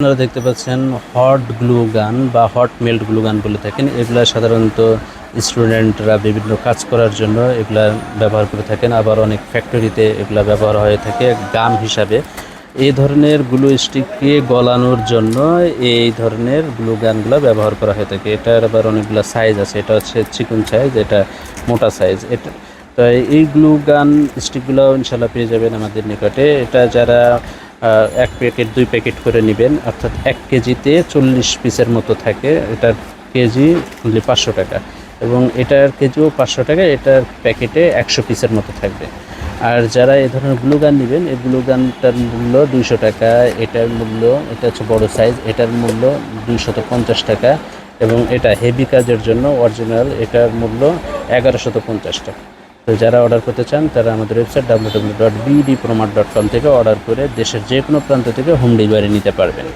আপনারা দেখতে পাচ্ছেন হট গ্লু গান বা হট মেল্ট গ্লু গান বলে থাকেন। এগুলা সাধারণত স্টুডেন্টরা বিভিন্ন কাজ করার জন্য এগুলা ব্যবহার করে থাকেন। আবার অনেক ফ্যাক্টরিতে এগুলা ব্যবহার হয়ে থাকে গাম হিসাবে। এই ধরনের গ্লু স্টিককে গলানোর জন্য এই ধরনের গ্লু গানগুলো ব্যবহার করা হয়ে থাকে। এটার আবার অনেকগুলো সাইজ আছে। এটা হচ্ছে চিকন সাইজ, এটা মোটা সাইজ। এটা তো এই গ্লু গান স্টিকগুলো ইনশাল্লাহ পেয়ে যাবেন আমাদের নিকটে। এটা যারা এক প্যাকেট, দুই প্যাকেট করে নেবেন। অর্থাৎ এক কেজিতে চল্লিশ পিসের মতো থাকে। এটার কেজি only পাঁচশো টাকা। এবং এটার কেজিও পাঁচশো টাকা, এটার প্যাকেটে একশো পিসের মতো থাকবে। আর যারা এই ধরনের গ্লু গান নেবেন, এই গ্লু গানটার মূল্য দুইশো টাকা, এটার মূল্য, এটা হচ্ছে বড় সাইজ, এটার মূল্য দুইশত পঞ্চাশ টাকা। এবং এটা হেভি কাজের জন্য অরিজিনাল, এটার মূল্য এগারোশত পঞ্চাশ টাকা। তো যারা অর্ডার করতে চান, তারা আমাদের website W dot BD promart dot com থেকে অর্ডার করে দেশের যে কোনো প্রান্ত থেকে হোম ডেলিভারি নিতে পারবেন।